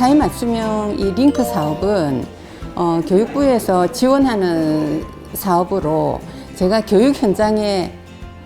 사회 맞춤형 이 링크 사업은 어, 교육부에서 지원하는 사업으로 제가 교육 현장에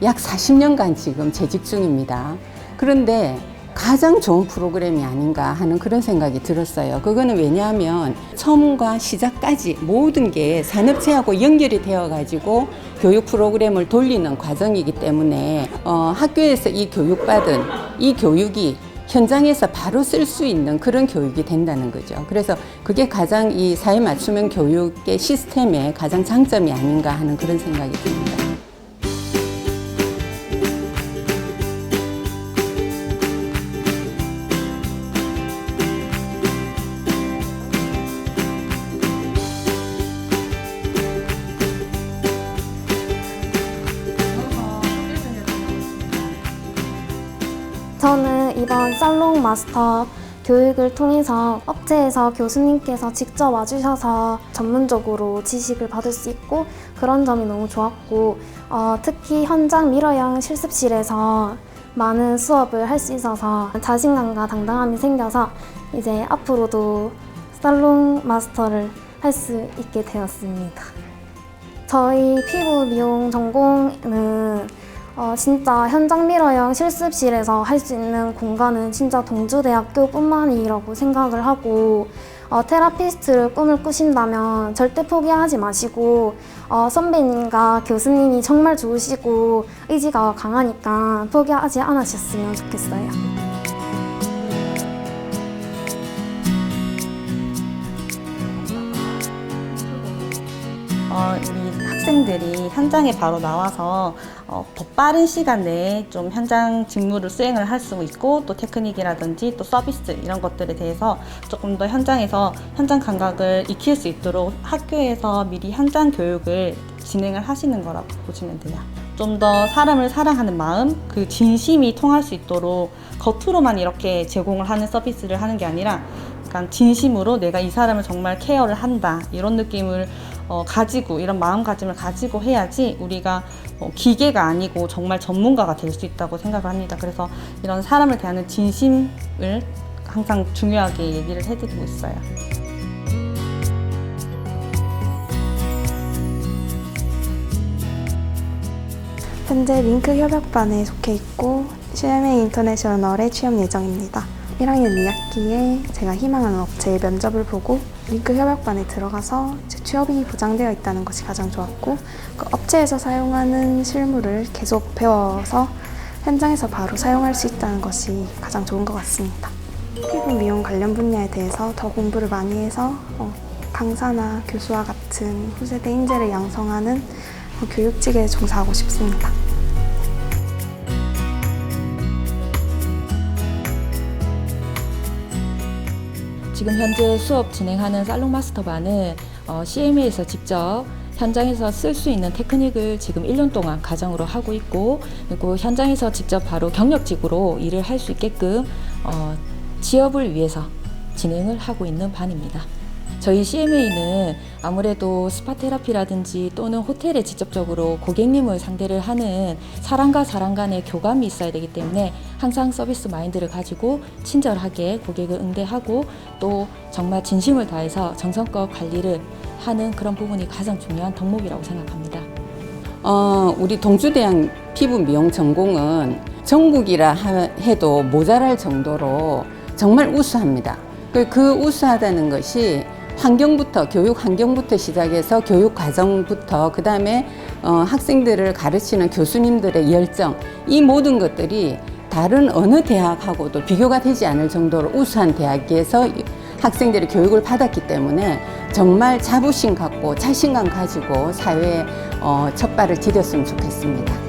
약 40년간 지금 재직 중입니다. 그런데 가장 좋은 프로그램이 아닌가 하는 그런 생각이 들었어요. 그거는 왜냐하면 처음과 시작까지 모든 게 산업체하고 연결이 되어 가지고 교육 프로그램을 돌리는 과정이기 때문에 어, 학교에서 이 교육받은 이 교육이 현장에서 바로 쓸 수 있는 그런 교육이 된다는 거죠. 그래서 그게 가장 이 사회 맞춤형 교육의 시스템의 가장 장점이 아닌가 하는 그런 생각이 듭니다. 저는 이번 살롱 마스터 교육을 통해서 업체에서 교수님께서 직접 와주셔서 전문적으로 지식을 받을 수 있고 그런 점이 너무 좋았고 어, 특히 현장 미러형 실습실에서 많은 수업을 할 수 있어서 자신감과 당당함이 생겨서 이제 앞으로도 살롱 마스터를 할 수 있게 되었습니다. 저희 피부 미용 전공은 어, 진짜 현장 미러형 실습실에서 할 수 있는 공간은 진짜 동주대학교뿐만이라고 생각을 하고 어, 테라피스트를 꿈을 꾸신다면 절대 포기하지 마시고 어, 선배님과 교수님이 정말 좋으시고 의지가 강하니까 포기하지 않으셨으면 좋겠어요. 어, 우리 학생들이 현장에 바로 나와서 어, 더 빠른 시간 내에 좀 현장 직무를 수행을 할 수 있고 또 테크닉이라든지 또 서비스 이런 것들에 대해서 조금 더 현장에서 현장 감각을 익힐 수 있도록 학교에서 미리 현장 교육을 진행을 하시는 거라고 보시면 돼요. 좀 더 사람을 사랑하는 마음, 그 진심이 통할 수 있도록 겉으로만 이렇게 제공을 하는 서비스를 하는 게 아니라 약간 진심으로 내가 이 사람을 정말 케어를 한다 이런 느낌을 어, 가지고 이런 마음가짐을 가지고 해야지 우리가 어, 기계가 아니고 정말 전문가가 될 수 있다고 생각을 합니다. 그래서 이런 사람을 대하는 진심을 항상 중요하게 얘기를 해드리고 있어요. 현재 링크 협약반에 속해 있고 CMA 인터내셔널에 취업 예정입니다. 1학년 2학기에 제가 희망하는 업체의 면접을 보고 링크 협약반에 들어가서 취업이 보장되어 있다는 것이 가장 좋았고 그 업체에서 사용하는 실무를 계속 배워서 현장에서 바로 사용할 수 있다는 것이 가장 좋은 것 같습니다. 피부 미용 관련 분야에 대해서 더 공부를 많이 해서 어, 강사나 교수와 같은 후세대 인재를 양성하는 어, 교육직에 종사하고 싶습니다. 지금 현재 수업 진행하는 살롱 마스터반은 어, CMA에서 직접 현장에서 쓸 수 있는 테크닉을 지금 1년 동안 가정으로 하고 있고 그리고 현장에서 직접 바로 경력직으로 일을 할 수 있게끔 어, 취업을 위해서 진행을 하고 있는 반입니다. 저희 CMA는 아무래도 스파 테라피라든지 또는 호텔에 직접적으로 고객님을 상대를 하는 사람과 사람 간의 교감이 있어야 되기 때문에 항상 서비스 마인드를 가지고 친절하게 고객을 응대하고 또 정말 진심을 다해서 정성껏 관리를 하는 그런 부분이 가장 중요한 덕목이라고 생각합니다. 어, 우리 동주대학 피부 미용 전공은 전국이라 하- 해도 모자랄 정도로 정말 우수합니다. 그, 그 우수하다는 것이 환경부터 교육 환경부터 시작해서 교육 과정부터 그 다음에 어, 학생들을 가르치는 교수님들의 열정 이 모든 것들이 다른 어느 대학하고도 비교가 되지 않을 정도로 우수한 대학에서 학생들이 교육을 받았기 때문에 정말 자부심 갖고 자신감 가지고 사회에 어, 첫 발을 디뎠으면 좋겠습니다.